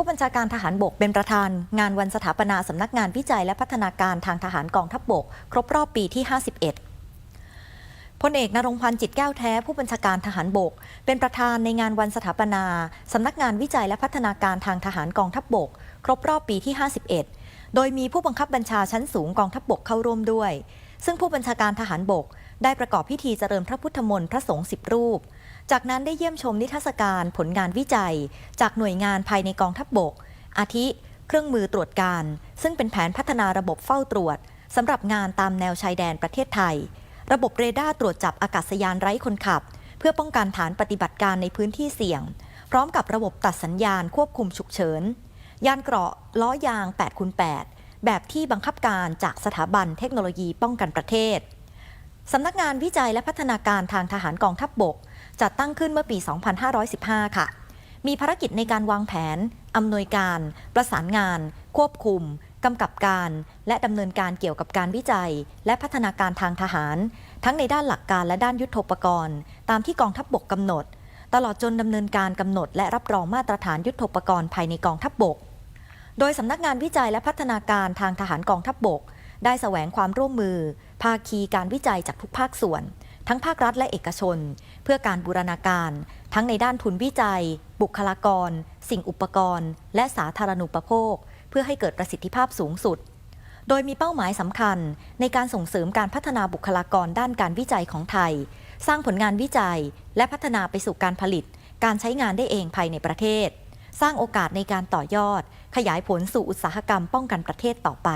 ผู้บัญชาการทหารบกเป็นประธานงานวันสถาปนาสำนักงานวิจัยและพัฒนาการทางทหารกองทัพบบก ครบรอบปีที่ 51พลเอกนรงพันธ์จิตแก้วแท้ผู้บัญชาการทหารบก เป็นประธานในงานวันสถาปนาสำนักงานวิจัยและพัฒนาการทางทหารกองทัพบบก ครบรอบปีที่ 51 โดยมีผู้บังคับบัญชาชั้นสูงกองทัพบบกเข้าร่วมด้วย ซึ่งผู้บัญชาการทหารบก ได้ประกอบพิธีเจริญพระพุทธมนต์พระสงฆ์สิบรูป จากนั้นได้เยี่ยมชมนิทรรศการผลงานวิจัย จากหน่วยงานภายในกองทัพบบก อาทิ เครื่องมือตรวจการ ซึ่งเป็นแผนพัฒนาระบบเฝ้าตรวจสำหรับงานตามแนวชายแดนประเทศไทย ระบบเรดาร์ตรวจจับอากาศยานไร้คนขับ เพื่อป้องกันฐานปฏิบัติการในพื้นที่เสี่ยง พร้อมกับระบบตัดสัญญาณควบคุมฉุกเฉิน ยานเกราะล้อยาง8คูณ8แบบที่บังคับการจากสถาบันเทคโนโลยีป้องกันประเทศสำนักงานวิจัยและพัฒนาการทางทหารกองทัพบบก จัดตั้งขึ้นเมื่อปี 2515 ค่ะ มีภารกิจในการวางแผน อำนวยการ ประสานงาน ควบคุม กำกับการ และดำเนินการเกี่ยวกับการวิจัย และพัฒนาการทางทหาร ทั้งในด้านหลักการและด้านยุทธปกรณ์ ตามที่กองทัพบบกกำหนด ตลอดจนดำเนินการกำหนด และรับรองมาตรฐานยุทธปกรณ์ภายในกองทัพบบก โดยสำนักงานวิจัยและพัฒนาการทางทหารกองทัพบบก ได้แสวงความร่วมมือ ภาคีการวิจัยจากทุกภาคส่วน ทั้งภาครัฐและเอกชน เพื่อการบูรณาการ ทั้งในด้านทุนวิจัย บุคลากร สิ่งอุปกรณ์ และสาธารณูปโภค เพื่อให้เกิดประสิทธิภาพสูงสุด โดยมีเป้าหมายสำคัญ ในการส่งเสริมการพัฒนาบุคลากรด้านการวิจัยของไทย สร้างผลงานวิจัย และพัฒนาไปสู่การผลิต การใช้งานได้เองภายในประเทศ สร้างโอกาสในการต่อยอด ขยายผลสู่อุตสาหกรรมป้องกันประเทศต่อไป